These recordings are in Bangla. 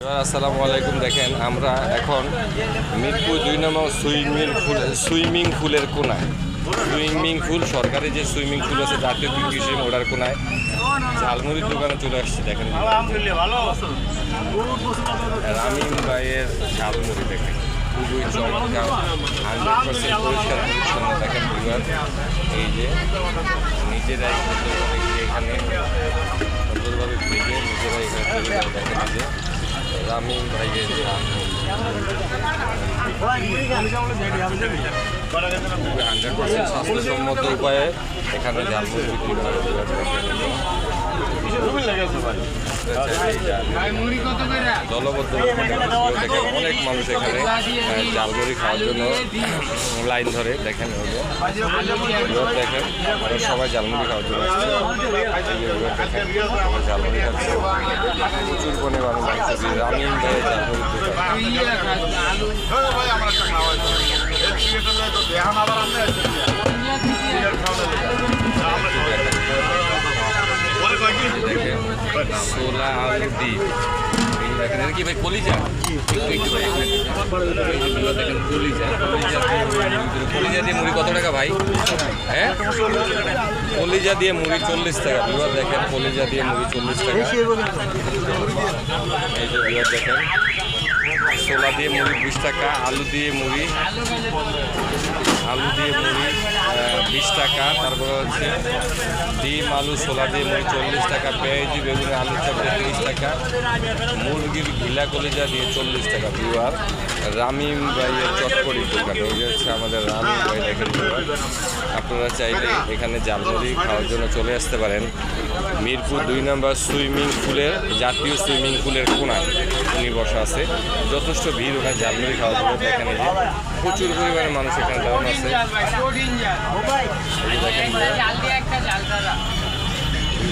আসসালামু আলাইকুম দেখেন আমরা এখন মিরপুর দুই নম্বর সুইমিং পুল সুইমিং পুলের কোনায়। সুইমিং পুল সরকারি যে সুইমিং পুল আছে জাতীয় কৃষি ওটার কোনায় ঝালমুড়ির দোকানে চলে আসছে দেখেন রামিন ভাইয়ের ঝালমুড়ি দেখেন খুবই চমৎকার হান্ড্রেড পার্সেন্ট পরিষ্কার পরিচ্ছন্ন দেখেন এই যে নিজেরাই এখানে রামিন ভাইয়ের হান্ড্রেড পার্সেন্ট স্বাস্থ্যসম্মত উপায়ে এখানে ঝালমুড়ি বিক্রি করা অনেক মানুষ এখানে আহ, খাওয়ার জন্য লাইন ধরে দেখেন দেখেন সবাই ঝালমুড়ি খাওয়ার জন্য। আছে রামিন ভাইয়ের ঝালমুড়ির দোকান দেখেন ছোলা আলু ডিম দেখেন ভাই কলিজা দেখেন কলিজা কলিজা দিয়ে মুড়ি কত টাকা ভাই হ্যাঁ কলিজা দিয়ে মুড়ি চল্লিশ টাকা বিবার দেখেন কলিজা দিয়ে মুড়ি চল্লিশ টাকা এই দিয়ে মুড়ি, বিশ টাকা, আলু দিয়ে মুড়ি, আলু দিয়ে মুড়ি বিশ টাকা, তারপরে হচ্ছে ডিম, আলু, ছোলা দিয়ে মুড়ি চল্লিশ টাকা, পেঁয়াজি, বেগুনি, আলু চপ তিরিশ টাকা, মুরগির ঘিলা কলিজা দিয়ে চল্লিশ টাকা বিবার রামিম ভাইয়ের চটপড়ির দোকান ওই হচ্ছে আমাদের রামিম ভাই দেখেন আপনারা চাইলে এখানে জালমুড়ি খাওয়ার জন্য চলে আসতে পারেন। মিরপুর দুই নম্বর সুইমিং পুলের, জাতীয় সুইমিং পুলের কোনায় উনি বসা আছে। যথেষ্ট ভিড় ওখানে জালমুড়ি খাওয়ার জন্য। দেখেন যে প্রচুর পরিমাণে মানুষ এখানে দাঁড়ানো আছে।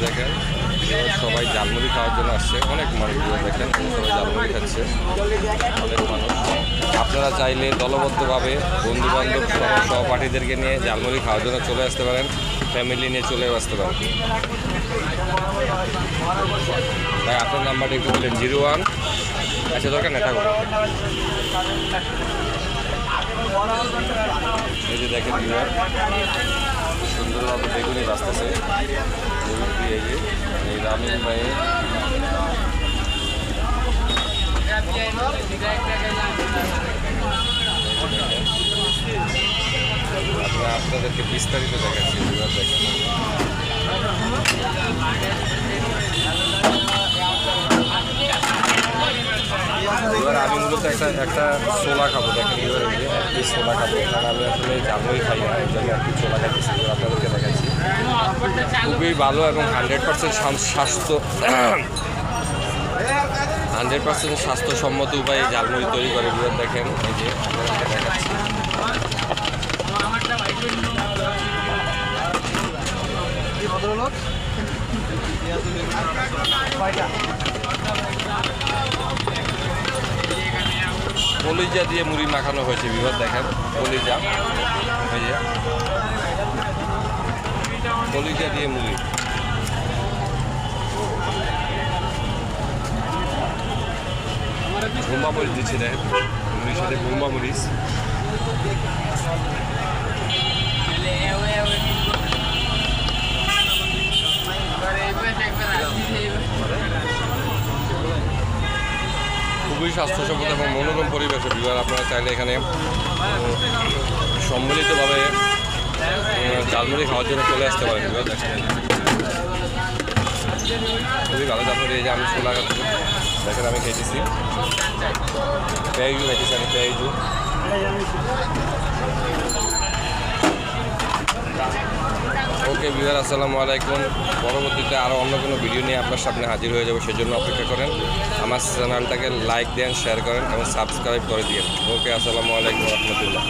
দেখেন সবাই জালমুড়ি খাওয়ার জন্য আসছে। অনেক মানুষ দেখেন সবাই জালমুড়ি খাচ্ছে। অনেক মানুষ। আপনারা চাইলে দলবদ্ধভাবে বন্ধু বান্ধব সহ সহপাঠীদেরকে নিয়ে জালমুড়ি খাওয়ার জন্য চলে আসতে পারেন। ফ্যামিলি নিয়ে চলে আসতে পারেন। ভাই, আপনার নাম্বারটা একটু বললেন জিরো ওয়ান। আচ্ছা দরকার নেই দেখেন সুন্দরভাবে বেগুনি বাঁচতেছে এই যে এই রামিন ভাইয়ের আপনাদেরকে বিস্তারিত দেখাচ্ছি দেখেন এবার আমি মূলত একটা একটা ছোলা খাব, দেখেন এবার এই যে এক পিস ছোলা খাব। কারণ আমি আসলে জামুই খাই না, এই জন্য এক পিস ছোলা এবার আপনাদেরকে দেখাচ্ছি। খুবই ভালো এবং হান্ড্রেড পার্সেন্ট স্বাস্থ্য, হান্ড্রেড পার্সেন্ট স্বাস্থ্যসম্মত উপায়ে জালমুড়ি তৈরি করে। এবার দেখেন, এই যে দেখাচ্ছি। কলিজা দিয়ে মুড়ি মাখানো হয়েছে, বিভাগ দেখেন, কলিজা। কলিজা দিয়ে মুড়ি। ভুম্বা মরিচ দিচ্ছে, দেখেন, মুড়ির সাথে ভুম্বা মরিচ খুবই স্বাস্থ্যসম্মত এবং মনোরম পরিবেশে বিবার আপনারা চাইলে এখানে সম্মিলিতভাবে ঝালমুড়ি খাওয়ার জন্য চলে আসতে পারেন। বিবার খুবই ভালো ঝালমুড়ি, এই যে আমি ছোলা দেখেন আমি খেয়েছি। পেঁয়াজু খেয়েছি আমি, পেঁয়াজু। ওকে বিহার আসসালামু আলাইকুম। পরবর্তীতে আরও অন্য কোনো ভিডিও নিয়ে আপনার সামনে হাজির হয়ে যাব, সেজন্য অপেক্ষা করেন। আমার চ্যানেলটাকে লাইক দেন, শেয়ার করেন এবং সাবস্ক্রাইব করে দিন ওকে, আসসালামু আলাইকুম রহমতুল্লাহ।